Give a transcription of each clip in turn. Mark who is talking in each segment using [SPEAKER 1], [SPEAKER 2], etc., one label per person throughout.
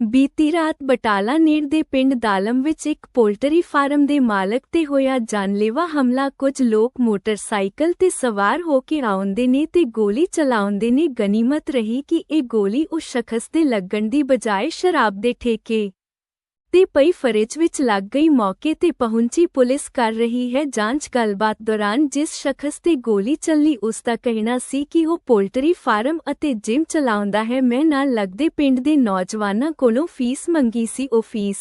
[SPEAKER 1] ਬੀਤੀ ਰਾਤ ਬਟਾਲਾ ਨੇੜ ਦੇ ਪਿੰਡ ਦਾਲਮ ਵਿੱਚ ਇੱਕ ਪੋਲਟਰੀ ਫਾਰਮ ਦੇ ਮਾਲਕ ਤੇ ਹੋਇਆ ਜਾਨਲੇਵਾ ਹਮਲਾ। ਕੁਝ ਲੋਕ ਮੋਟਰਸਾਈਕਲ ਤੇ ਸਵਾਰ ਹੋ ਕੇ ਆਉਂਦੇ ਨੇ ਤੇ ਗੋਲੀ ਚਲਾਉਂਦੇ ਨੇ। ਗਨੀਮਤ ਰਹੀ ਕਿ ਇਹ ਗੋਲੀ ਉਸ ਸ਼ਖਸ ਦੇ ਲੱਗਣ ਦੀ ਬਜਾਏ ਸ਼ਰਾਬ ਦੇ ਠੇਕੇ ਤੇ ਪਈ ਫਰਿਜ ਵਿੱਚ ਲੱਗ ਗਈ ਮੌਕੇ ਤੇ ਪਹੁੰਚੀ ਪੁਲਿਸ ਕਰ ਰਹੀ ਹੈ ਜਾਂਚ ਗੱਲਬਾਤ ਦੌਰਾਨ ਜਿਸ ਸ਼ਖਸ ਤੇ ਗੋਲੀ ਚੱਲੀ ਉਸ ਦਾ ਕਹਿਣਾ ਸੀ ਕਿ ਉਹ ਪੋਲਟਰੀ ਫਾਰਮ ਅਤੇ ਜਿਮ ਚਲਾਉਂਦਾ ਹੈ। ਮੈਂ ਨਾਲ ਲੱਗਦੇ ਪਿੰਡ ਦੇ ਨੌਜਵਾਨਾਂ ਕੋਲੋਂ ਫੀਸ ਮੰਗੀ ਸੀ। ਉਹ ਫੀਸ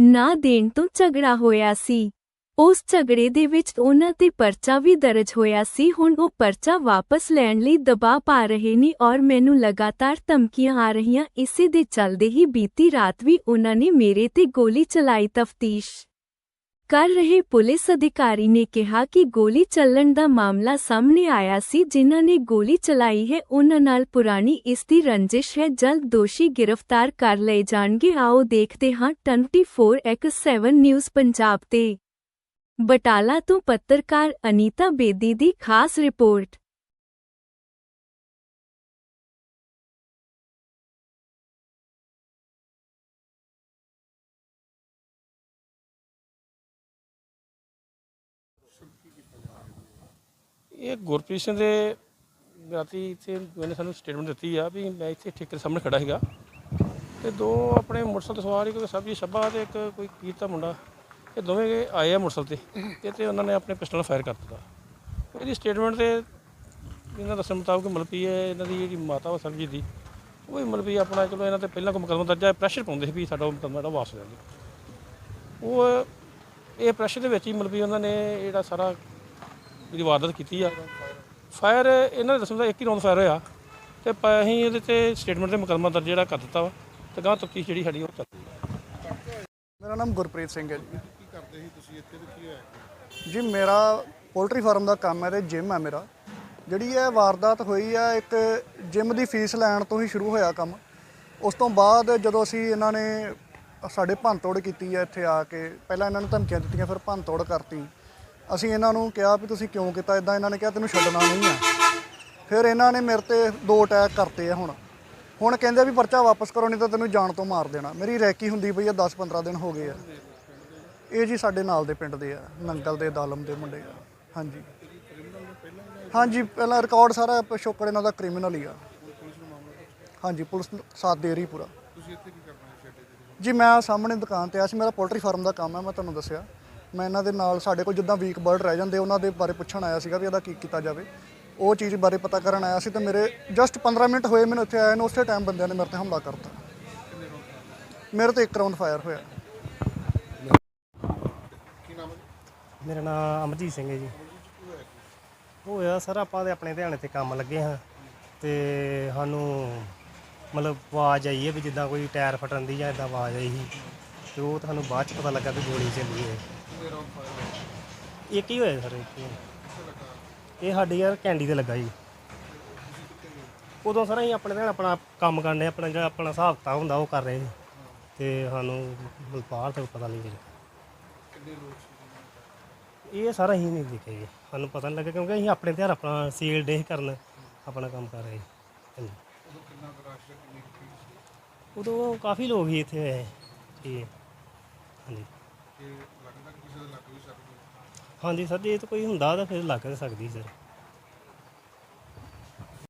[SPEAKER 1] ਨਾ ਦੇਣ ਤੋਂ ਝਗੜਾ ਹੋਇਆ ਸੀ। ਉਸ ਝਗੜੇ ਦੇ ਵਿੱਚ ਉਹਨਾਂ ਤੇ ਪਰਚਾ ਵੀ ਦਰਜ ਹੋਇਆ ਸੀ। ਹੁਣ ਉਹ ਪਰਚਾ ਵਾਪਸ ਲੈਣ ਲਈ ਦਬਾਅ ਪਾ ਰਹੇ ਨੇ ਔਰ ਮੈਨੂੰ ਲਗਾਤਾਰ ਧਮਕੀਆਂ ਆ ਰਹੀਆਂ। ਇਸੇ ਦੇ ਚੱਲਦੇ ਹੀ ਬੀਤੀ ਰਾਤ ਵੀ ਉਹਨਾਂ ਨੇ ਮੇਰੇ ਤੇ ਗੋਲੀ ਚਲਾਈ। ਤਫਤੀਸ਼ ਕਰ ਰਹੇ ਪੁਲਿਸ ਅਧਿਕਾਰੀ ਨੇ ਕਿਹਾ ਕਿ ਗੋਲੀ ਚੱਲਣ ਦਾ ਮਾਮਲਾ ਸਾਹਮਣੇ ਆਇਆ ਸੀ। ਜਿਨ੍ਹਾਂ ਨੇ ਗੋਲੀ ਚਲਾਈ ਹੈ, ਉਹਨਾਂ ਨਾਲ ਪੁਰਾਣੀ ਇਸ ਦੀ ਰੰਜਿਸ਼ ਹੈ। ਜਲਦ ਦੋਸ਼ੀ ਗ੍ਰਿਫਤਾਰ ਕਰ ਲਏ ਜਾਣਗੇ। ਆਓ ਦੇਖਦੇ ਹਾਂ 24x7 ਨਿਊਜ਼ ਪੰਜਾਬ ਤੇ। ਬਟਾਲਾ ਤੋਂ ਪੱਤਰਕਾਰ ਅਨੀਤਾ ਬੇਦੀ ਦੀ ਖਾਸ ਰਿਪੋਰਟ।
[SPEAKER 2] ਇਹ ਗੁਰਪ੍ਰੀਤ ਸਿੰਘ ਦੇ ਰਾਤੀ ਇੱਥੇ ਮੈਨੇ ਸਾਨੂੰ ਸਟੇਟਮੈਂਟ ਦਿੱਤੀ ਆ ਵੀ ਮੈਂ ਇੱਥੇ ਠੇਕੇ ਦੇ ਸਾਹਮਣੇ ਖੜਾ ਸੀਗਾ। ਤੇ ਦੋ ਆਪਣੇ ਮੋਟਰਸਾਈਕਲ ਤੇ ਸਵਾਰ ਇੱਕ ਸਬਜੀ ਛੱਬਾ ਤੇ ਇੱਕ ਕੋਈ ਕੀਰਤਾ ਮੁੰਡਾ। ਇਹ ਦੋਵੇਂ ਆਏ ਆ ਮੋਟਰਸਾਈਕਲ ਤੇ। ਤੇ ਤੇ ਉਹਨਾਂ ਨੇ ਆਪਣੇ ਪਿਸਟਲ ਫਾਇਰ ਕਰ ਦਿੱਤਾ। ਇਹਦੀ ਸਟੇਟਮੈਂਟ ਤੇ ਇਹਨਾਂ ਦੱਸਣ ਮੁਤਾਬਕ ਮਤਲਬ ਵੀ ਇਹ ਇਹਨਾਂ ਦੀ ਜਿਹੜੀ ਮਾਤਾ ਵਾ ਸਰਬਜੀਤ ਦੀ, ਉਹ ਵੀ ਮਤਲਬ ਵੀ ਆਪਣਾ ਚਲੋ ਇਹਨਾਂ ਤੇ ਪਹਿਲਾਂ ਕੋਈ ਮੁਕੱਦਮਾ ਦਰਜਾ ਪ੍ਰੈਸ਼ਰ ਪਾਉਂਦੇ ਸੀ ਵੀ ਸਾਡਾ ਮੁਕੱਦਮਾ ਜਿਹੜਾ ਵਾਪਸ ਲੈ ਲਓ। ਉਹ ਇਹ ਪ੍ਰੈਸ਼ਰ ਦੇ ਵਿੱਚ ਹੀ ਮਤਲਬ ਵੀ ਉਹਨਾਂ ਨੇ ਜਿਹੜਾ ਸਾਰਾ ਜਿਹੜੀ ਵਾਰਦਾਤ ਕੀਤੀ ਆ। ਫਾਇਰ ਇਹਨਾਂ ਨੇ ਦੱਸਣ ਦਾ ਇੱਕ ਹੀ ਰੌਂਦ ਫਾਇਰ ਹੋਇਆ ਤੇ ਅਸੀਂ ਇਹਦੇ ਤੇ ਸਟੇਟਮੈਂਟ ਤੇ ਮੁਕੱਦਮਾ ਦਰਜ ਜਿਹੜਾ ਕਰ ਦਿੱਤਾ ਵਾ ਤੇ ਗਾਂ ਤਫਤੀਸ਼ ਜਿਹੜੀ ਸਾਡੀ ਉਹ ਚੱਲਦੀ
[SPEAKER 3] ਮੇਰਾ ਨਾਮ ਗੁਰਪ੍ਰੀਤ ਸਿੰਘ ਹੈ ਜੀ। ਸੀ ਇੱਥੇ ਤੇ ਕੀ ਹੋਇਆ? ਜੀ, ਮੇਰਾ ਪੋਲਟਰੀ ਫਾਰਮ ਦਾ ਕੰਮ ਹੈ ਤੇ ਜਿਮ ਹੈ ਮੇਰਾ। ਜਿਹੜੀ ਇਹ ਵਾਰਦਾਤ ਹੋਈ ਹੈ, ਇੱਕ ਜਿਮ ਦੀ ਫੀਸ ਲੈਣ ਤੋਂ ਹੀ ਸ਼ੁਰੂ ਹੋਇਆ ਕੰਮ। ਉਸ ਤੋਂ ਬਾਅਦ ਜਦੋਂ ਅਸੀਂ ਇਹਨਾਂ ਨੇ ਸਾਡੇ ਭੰਨਤੋੜ ਕੀਤੀ ਹੈ ਇੱਥੇ ਆ ਕੇ, ਪਹਿਲਾਂ ਇਹਨਾਂ ਨੂੰ ਧਮਕੀਆਂ ਦਿੱਤੀਆਂ, ਫਿਰ ਭੰਨਤੋੜ ਕਰਤੀ। ਅਸੀਂ ਇਹਨਾਂ ਨੂੰ ਕਿਹਾ ਵੀ ਤੁਸੀਂ ਕਿਉਂ ਕੀਤਾ? ਇਦਾਂ ਇਹਨਾਂ ਨੇ ਕਿਹਾ, ਤੈਨੂੰ ਛੱਡਣਾ ਨਹੀਂ ਆ। ਫਿਰ ਇਹਨਾਂ ਨੇ ਮੇਰੇ ਤੇ ਦੋ ਅਟੈਕ ਕਰਤੇ ਆ ਹੁਣ। ਹੁਣ ਕਹਿੰਦੇ ਵੀ ਪਰਚਾ ਵਾਪਸ ਕਰੋ, ਨਹੀਂ ਤਾਂ ਤੈਨੂੰ ਜਾਨ ਤੋਂ ਮਾਰ ਦੇਣਾ। ਮੇਰੀ ਰੈਕੀ ਹੁੰਦੀ ਪਈ ਆ 10-15 ਦਿਨ ਹੋ ਗਏ ਆ। ਇਹ ਜੀ ਸਾਡੇ ਨਾਲ ਦੇ ਪਿੰਡ ਦੇ ਆ, ਨੰਗਲ ਦੇ, ਦਾਲਮ ਦੇ ਮੁੰਡੇ ਆ। ਹਾਂਜੀ। ਹਾਂਜੀ, ਪਹਿਲਾਂ ਰਿਕਾਰਡ ਸਾਰਾ ਪਿਛੋਕੜ ਇਹਨਾਂ ਦਾ ਕ੍ਰਿਮੀਨਲ ਹੀ ਆ। ਹਾਂਜੀ, ਪੁਲਿਸ ਸਾਥ ਦੇ ਰਹੀ ਪੂਰਾ। ਜੀ, ਮੈਂ ਸਾਹਮਣੇ ਦੁਕਾਨ ਤੇ ਆਇਆ ਸੀ, ਮੇਰਾ ਪੋਲਟਰੀ ਫਾਰਮ ਦਾ ਕੰਮ ਹੈ ਮੈਂ ਤੁਹਾਨੂੰ ਦੱਸਿਆ। ਮੈਂ ਇਹਨਾਂ ਦੇ ਨਾਲ, ਸਾਡੇ ਕੋਲ ਜਿੱਦਾਂ ਵੀਕ ਬਰਡ ਰਹਿ ਜਾਂਦੇ, ਉਹਨਾਂ ਦੇ ਬਾਰੇ ਪੁੱਛਣ ਆਇਆ ਸੀਗਾ ਵੀ ਇਹਦਾ ਕੀ ਕੀਤਾ ਜਾਵੇ। ਉਹ ਚੀਜ਼ ਬਾਰੇ ਪਤਾ ਕਰਨ ਆਇਆ ਸੀ ਤੇ ਮੇਰੇ ਜਸਟ 15 ਮਿੰਟ ਹੋਏ ਮੈਨੂੰ ਇੱਥੇ ਆਏ ਨੂੰ, ਉਸੇ ਟਾਈਮ ਬੰਦਿਆਂ ਨੇ ਮੇਰੇ ਤੇ ਹਮਲਾ ਕਰਤਾ। ਮੇਰੇ ਤੇ ਇੱਕ ਰਾਉਂਡ ਫਾਇਰ ਹੋਇਆ।
[SPEAKER 4] ਮੇਰਾ ਨਾਮ ਅਮਰਜੀਤ ਸਿੰਘ ਹੈ ਜੀ। ਹੋਇਆ ਸਰ, ਆਪਾਂ ਤੇ ਆਪਣੇ ਧਿਆਨ ਤੇ ਕੰਮ ਲੱਗੇ ਹਾਂ ਤੇ ਸਾਨੂੰ ਮਤਲਬ ਆਵਾਜ਼ ਆਈ ਹੈ ਵੀ ਜਿੱਦਾਂ ਕੋਈ ਟਾਇਰ ਫਟਣ ਦੀ ਜਾਂ ਇਦਾਂ ਆਵਾਜ਼ ਆਈ ਸੀ। ਤੇ ਉਹ ਤੁਹਾਨੂੰ ਬਾਅਦ ਚ ਪਤਾ ਲੱਗਾ ਕਿ ਗੋਲੀ ਚੱਲੀ ਹੈ। ਇੱਕ ਹੀ ਹੋਇਆ ਸਰ? ਇੱਕ ਹੀ ਇਹ ਸਾਡੀ ਯਾਰ ਕੈਂਡੀ ਤੇ ਲੱਗਾ ਜੀ। ਉਦੋਂ ਸਰ ਅਸੀਂ ਆਪਣੇ ਧਿਆਨ ਆਪਣਾ ਕੰਮ ਕਰਨੇ ਆਪਣਾ ਜਿਹੜਾ ਆਪਣਾ ਹਿਸਾਬ ਕਿਤਾਬ ਹੁੰਦਾ ਉਹ ਕਰ ਰਹੇ ਸੀ। ਤੇ ਸਾਨੂੰ ਮਤਲਬ ਬਾਹਰ ਤੱਕ ਪਤਾ ਨਹੀਂ ਲੱਗਿਆ ਇਹ ਸਾਰਾ ਹੀ ਨਹੀਂ ਦੇਖਿਆ ਜੀ। ਸਾਨੂੰ ਪਤਾ ਨਹੀਂ ਲੱਗਾ ਕਿਉਂਕਿ ਅਸੀਂ ਆਪਣੇ ਧਿਆਨ ਆਪਣਾ ਸੇਲ ਡੇ ਕਰਨ ਆਪਣਾ ਕੰਮ ਕਰ ਰਹੇ। ਹਾਂਜੀ। ਉਦੋਂ ਕਾਫੀ ਲੋਕ ਹੀ ਇੱਥੇ ਹੋਏ ਜੀ ਹਾਂਜੀ। ਹਾਂਜੀ ਸਰ ਜੇ ਇਹ ਤਾਂ ਕੋਈ ਹੁੰਦਾ ਤਾਂ ਫਿਰ ਲੱਗ ਸਕਦੀ ਸਰ।